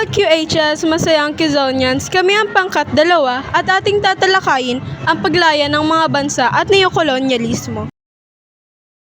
Mga QHS, masayang Kizonians, kami ang pangkat dalawa at ating tatalakayin ang paglaya ng mga bansa at neokolonyalismo.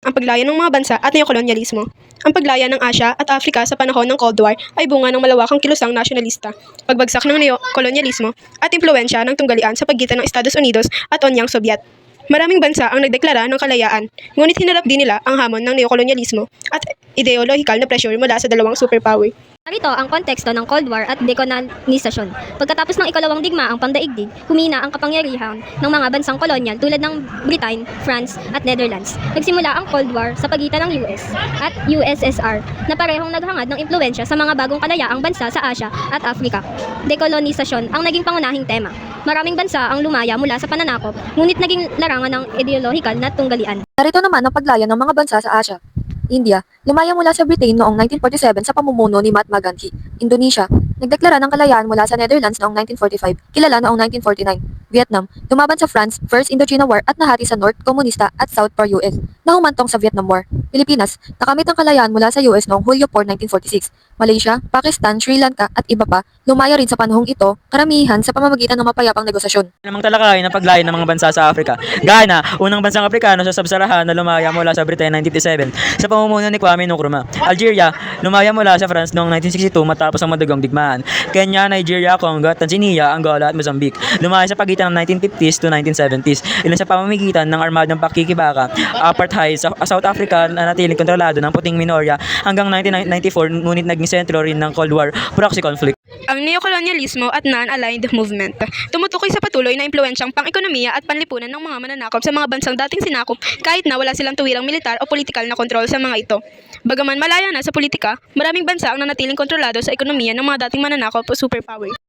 Ang paglaya ng mga bansa at neokolonyalismo. Ang paglaya ng Asya at Afrika sa panahon ng Cold War ay bunga ng malawakang kilusang nasyonalista, pagbagsak ng neokolonyalismo at impluensya ng tunggalian sa pagitan ng Estados Unidos at Onyang Sobyet. Maraming bansa ang nagdeklara ng kalayaan, ngunit hinarap din nila ang hamon ng neokolonyalismo at ideolohikal na pressure mula sa dalawang superpower. Narito ang konteksto ng Cold War at dekolonisasyon. Pagkatapos ng ikalawang digmaang pangdaigdig, humina ang kapangyarihan ng mga bansang kolonyal tulad ng Britain, France at Netherlands. Nagsimula ang Cold War sa pagitan ng US at USSR na parehong naghangad ng impluensya sa mga bagong kalayaang bansa sa Asia at Afrika. Dekolonisasyon ang naging pangunahing tema. Maraming bansa ang lumaya mula sa pananakop, ngunit naging larangan ng ideolohikal na tunggalian. Narito naman ang paglaya ng mga bansa sa Asia. India, lumaya mula sa Britain noong 1947 sa pamumuno ni Mahatma Gandhi. Indonesia, nagdeklara ng kalayaan mula sa Netherlands noong 1945, kilala noong 1949. Vietnam, lumaban sa France, First Indochina War at nahati sa North Komunista at South pro-US, na humantong sa Vietnam War. Pilipinas, nakamit ang kalayaan mula sa US noong Hulyo 4, 1946. Malaysia, Pakistan, Sri Lanka at iba pa, lumaya rin sa panahong ito, karamihan sa pamamagitan ng mapayapang negosasyon. namang talakayin ang paglaya ng mga bansa sa Afrika. Ghana, unang bansang Afrikano sa Sabsarahan na lumaya mula sa Britain 1957 sa pamumuno ni Kwame Nkrumah. Algeria, lumaya mula sa France noong 1962 matapos ang madugong digmaan. Kenya, Nigeria, Congo, Tanzania, Angola at Mozambique. Lumaya sa pagitan ng 1950s to 1970s. Ilan sa pamamagitan ng armadong pakikibaka, apartheid sa South Africa na natiling kontrolado ng puting minorya hanggang 1994 ngunit naging sentro rin ng Cold War proxy conflict. Ang neokolonyalismo at non-aligned movement. Tumutukoy sa patuloy na impluensyang pang-ekonomiya at panlipunan ng mga mananakop sa mga bansang dating sinakop kahit na wala silang tuwirang militar o politikal na kontrol sa mga ito. Bagaman malaya na sa politika, maraming bansa ang nanatiling kontrolado sa ekonomiya ng mga dating mananakop o superpower.